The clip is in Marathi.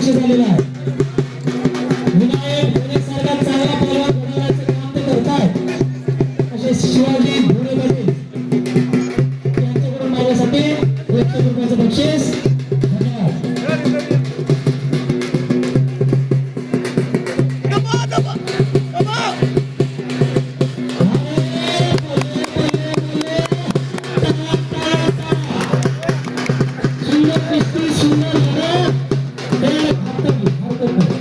झालेला आहे. विनायक चांगला पैलवान घडवण्याचं काम ते करतायत. असे शिवाजी धुळे पाटील यांच्याकडून माझ्यासाठी एकशे रुपये 한 번, 한 번만.